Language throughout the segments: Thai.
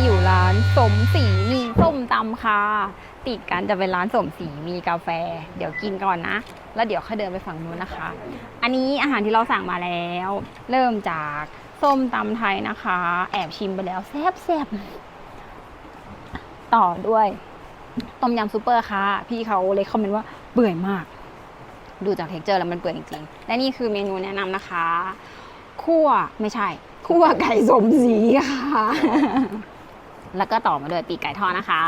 อนนี้อยู่ร้านสมศรีมีส้มตำค่ะ ติดกันจะเป็นร้านสมศรีมีกาแฟ เดี๋ยวกินก่อนนะ แล้วเดี๋ยวค่อยเดินไปฝั่งนู้นนะคะ อันนี้อาหารที่เราสั่งมาแล้ว เริ่มจากส้มตำไทยนะคะ แอบชิมไปแล้วแซ่บแซบๆต่อด้วยต้มยำซูเปอร์ค่ะ พี่เขาเลยคอมเมนต์ว่าเปื่อยมาก ดูจากเท็กเจอร์แล้วมันเปื่อยจริงๆและนี่คือเมนูแนะนำนะคะคั่วไม่ใช่คั่วไก่สมศรีค่ะ แล้วก็ต่อมาด้วยปีกไก่ทอดนะคะ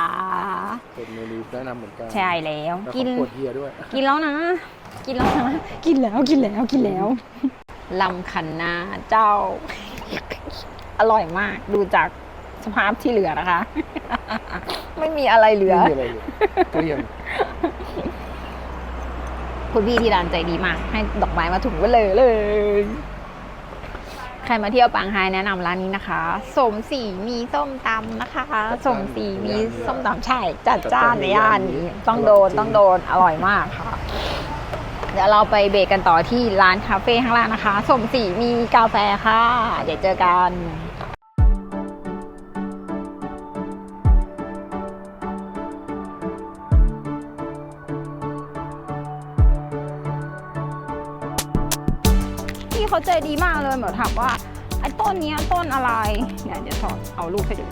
เป็นเมนูแนะนำเหมือนกันใช่แล้วแล้วกินขวดเฮียด้วย กินแล้วนะ กินแล้วนะ กินแล้วกินแล้วกินแล้วลำคันนาเจ้า อร่อยมากดูจากสภาพที่เหลือนะคะ ไม่มีอะไรเหลือไม่มีอะไรเลยเกลี้ยงคุณพี่ที่ร้านใจดีมาก ให้ดอกไม้มาถุงไว้เลยเลย ใครมาเที่ยวปางไฮแนะนำร้านนี้นะคะ สมศรีมีส้มตำนะคะ สมศรีมีส้มตำใช่จัดจ้านในย่านนี้ต้องโดนต้องโดนอร่อยมากค่ะ เดี๋ยวเราไปเบรกกันต่อที่ร้านคาเฟ่ข้างล่างนะคะ สมศรีมีกาแฟค่ะ เดี๋ยวเจอกัน ใจดีมากเลยเหมือนถามว่าไอ้ต้นนี้ต้นอะไรเนี่ยเดี๋ยวถอดเอารูปให้ดู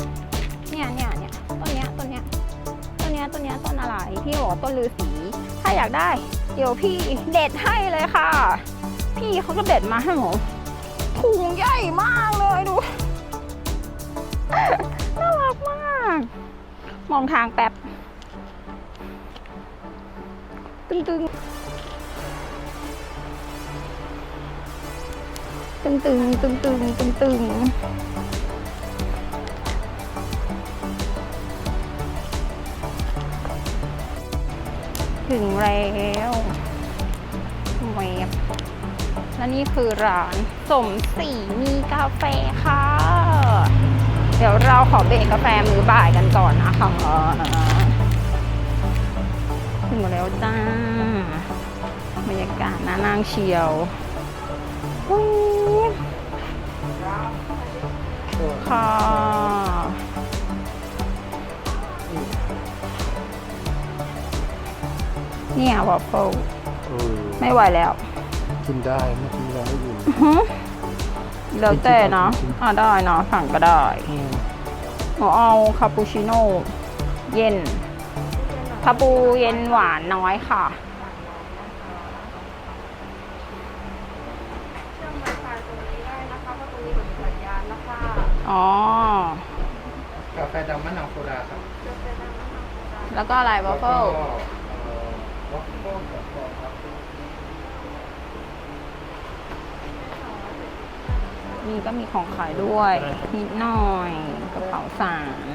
เนี่ยเนี่ยเนี่ยต้นเนี้ยต้นเนี้ยต้นเนี้ยต้นเนี้ยต้นอะไรพี่บอกต้นฤาษีถ้าอยากได้ เดี๋ยวพี่เด็ดให้เลยค่ะ พี่เขาก็เด็ดมาให้หนูถุงใหญ่มากเลยดูน่ารักมาก มองทางแป๊บตึงตึ ตึงตึงตึงตึงตึงตึงถึงแล้วแวบและนี่คือร้านสมศรีมีกาแฟค่ะ เดี๋ยวเราขอเบรกกาแฟมือบ่ายกันก่อนนะคะถึงแล้วจ้า บรรยากาศน่านั่งเชียว ค่ะเนี่ยวอฟเฟิลเออไม่ไหวแล้ว กินได้เมื่อกี้เราไม่ยินแล้วแต่เนาะอ่าได้เนาะสั่งก็ได้อืมหนูเอาคาปูชิโน่เย็นคาปูเย็นหวานน้อยค่ะ อ๋อ กาแฟดำมะนาวโซดาครับแล้วก็อะไรวอฟเฟิลแล้วก็เอ่อวอฟเฟิลกับฟองครับนี่ก็มีของขายด้วย นิดหน่อยกระเป๋าสาร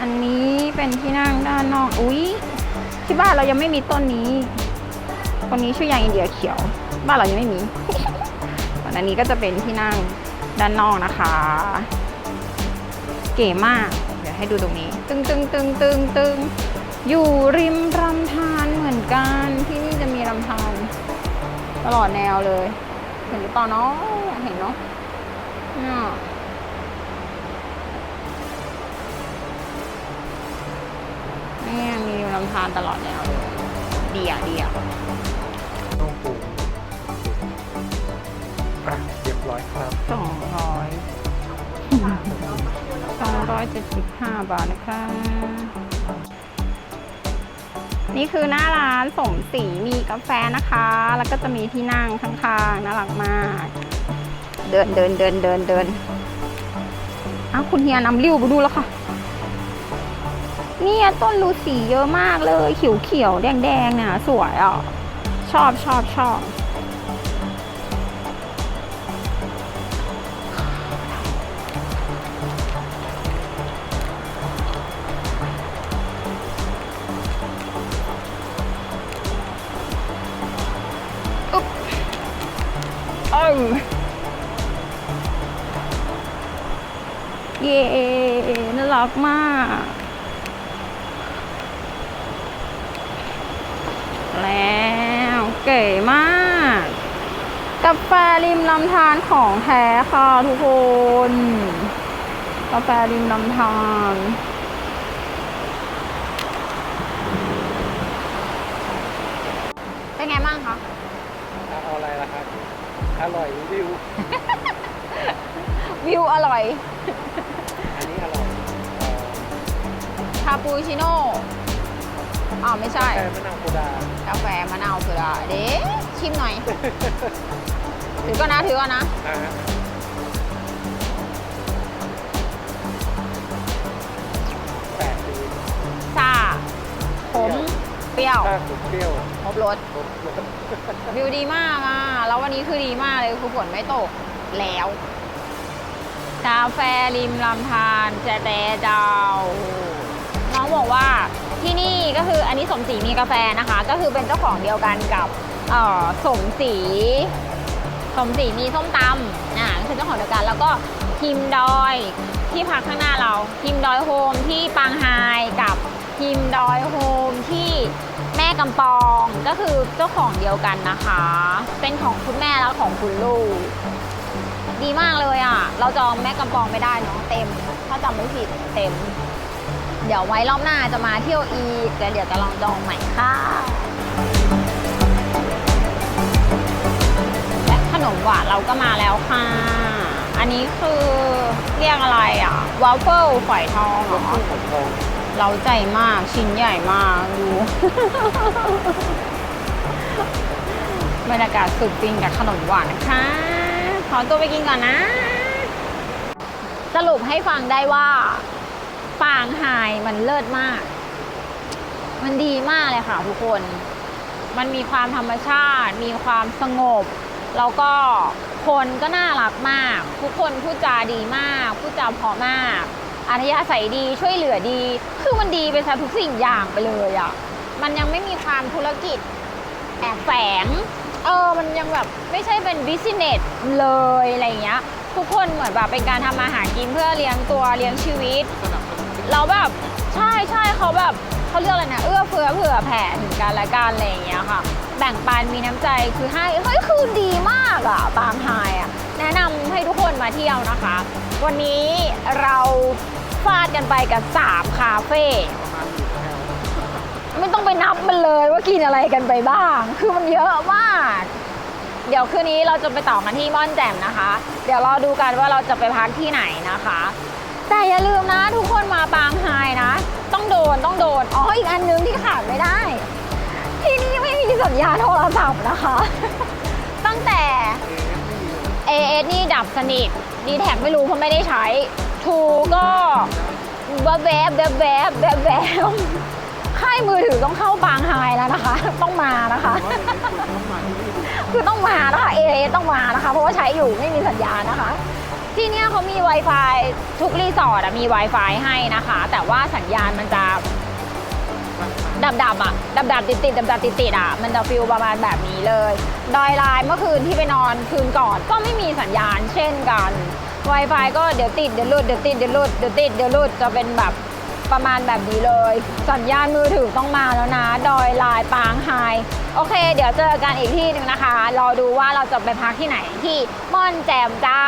อันนี้เป็นที่นั่งด้านนอก อุ๊ย ที่บ้านเรายังไม่มีต้นนี้ต้นนี้ชื่อยางอินเดียเขียว บ้านเรายังไม่มี ส่วนอันนี้ก็จะเป็นที่นั่งด้านนอกนะคะ เก๋มาก เดี๋ยวให้ดูตรงนี้ ตึงตึงตึงตึงตึงอยู่ริมลำธารเหมือนกันที่นี่จะมีลำธารตลอดแนวเลย เห็นหรือเปล่าเนาะเห็นเนาะเนี่ยนี่มีลำธารตลอดแนวเลยดีอะดีอะ 175 บาทนะคะ นี่คือหน้าร้านสมศรีมีกาแฟนะคะ แล้วก็จะมีที่นั่งข้างๆน่ารักมาก เดินเดินเดินเดินเดินอ้าวคุณเฮียนำริ้วไปดูแล้วค่ะ เนี่ยต้นลูสีเยอะมากเลยเขียวเขียวแดงแดงน่ะสวยอะ ชอบชอบชอบ รักมาก แล้วเก๋มาก กาแฟริมลำธารของแท้ค่ะทุกคน กาแฟริมลำธารเป็นไงบ้างคะเอาอะไรล่ะครับ อร่อยวิว วิวอร่อยาปูชิโน่อ๋อไม่ใช่กาแฟมะนาวโซดากาแฟมะนาวสุดาเด้ชิมหน่อย ถือก่อนนะถือก่อนนะ อ่าฮะแปดดีซ่า ขม เปรี้ยว ถ้าสุดเปรี้ยวครบรส ครบรสวิวดีมากอะ แล้ววันนี้คือดีมากเลย คือฝนไม่ตกแล้ว กาแฟริมลำธารแจแดดาวน้อง บอกว่าที่นี่ก็คืออันนี้สมศรีมีกาแฟนะคะ ก็คือเป็นเจ้าของเดียวกันกับสมศรีสมศรีมีส้มตำนะก็คือเจ้าของเดียวกันแล้วก็ทิมดอยที่พักข้างหน้าเราทิมดอยโฮมที่ปางไฮกับทิมดอยโฮมที่แม่กำปองก็คือเจ้าของเดียวกันนะคะ เป็นของคุณแม่แล้วของคุณลูก ดีมากเลยอะ เราจองแม่กำปองไม่ได้เนาะเต็ม ถ้าจำไม่ผิดเต็ม เดี๋ยวไว้รอบหน้าจะมาเที่ยวอีกแล้วเดี๋ยวจะลองจองใหม่ค่ะและขนมหวานเราก็มาแล้วค่ะ อันนี้คือเรียกอะไรอะวาฟเฟิลฝอยทองเหรอสชาติของทองเราใจมากชิ้นใหญ่มากดูบรรยากาศสุดจริงกับขนมหวานนะคะ ขอตัวไปกินก่อนนะ สรุปให้ฟังได้ว่า ปางไฮมันเลิศมาก มันดีมากเลยค่ะทุกคน มันมีความธรรมชาติ มีความสงบ แล้วก็คนก็น่ารักมาก ทุกคนพูดจาดีมาก พูดจาเพราะมากอัธยาศัยดีช่วยเหลือดี คือมันดีไปซะทุกสิ่งอย่างไปเลยอะ่ะ มันยังไม่มีความธุรกิจแอบแฝง เออ มันยังแบบไม่ใช่เป็นบิสเนสเลยอะไรเงี้ย ทุกคนเหมือนแบบเป็นการทำมาหากินเพื่อเลี้ยงตัวเลี้ยงชีวิตสนั เราแบบใช่ใช่เขาแบบเขาเรียกอะไรนะเอื้อเฟื้อเผื่อแผ่ถึงกันและกันอะไรอย่างเงี้ยค่ะ แบ่งปันมีน้ำใจคือให้เฮ้ยคือดีมากอะบางไฮอะแนะนำให้ทุกคนมาเที่ยวนะคะ วันนี้เราฟาดกันไปกับ 3 คาเฟ่ไม่ต้องไปนับมันเลยว่ากินอะไรกันไปบ้าง คือมันเยอะมาก เดี๋ยวคืนนี้เราจะไปต่อกันที่ม่อนแจ่มนะคะ เดี๋ยวรอดูกันว่าเราจะไปพักที่ไหนนะคะ แต่อย่าลืมนะทุกคนมาปางไฮนะ ต้องโดนต้องโดน อ๋ออีกอันนึงที่ขาดไม่ได้ ที่นี่ไม่มีสัญญาณโทรศัพท์นะคะ ตั้งแต่ AS นี่ดับสนิทดีแท็ไม่รู้เพราะไม่ได้ใช้ทูก็แวบแวบแวบแวบแวบแวบค่ายมือถือต้องเข้าบางไฮแล้วนะคะ ต้องมานะคะ คือต้องมานะคะ AS ต้องมานะคะ เพราะว่าใช้อยู่ไม่มีสัญญาณนะคะ ที่เนี่ยเขามี Wi-Fi ทุกรีสอร์ทมี Wi-Fi ให้นะคะ แต่ว่าสัญญาณมันจะดับดับอะดับดับติดติดดับดับติดติดอะ มันจะฟิลประมาณแบบนี้เลย ดอยลายเมื่อคืนที่ไปนอนคืนก่อนก็ไม่มีสัญญาณเช่นกัน Wi-Fi ก็เดี๋ยวติดเดี๋ยวหลุดเดี๋ยวติดเดี๋ยวหลุดเดี๋ยวติดเดี๋ยวหลุดจะเป็นแบบ ประมาณแบบนี้เลย สัญญาณมือถือต้องมาแล้วนะ ดอยลายปางไฮโอเค เดี๋ยวเจอกันอีกที่หนึ่งนะคะ รอดูว่าเราจะไปพักที่ไหนที่ม่อนแจ่มจ้า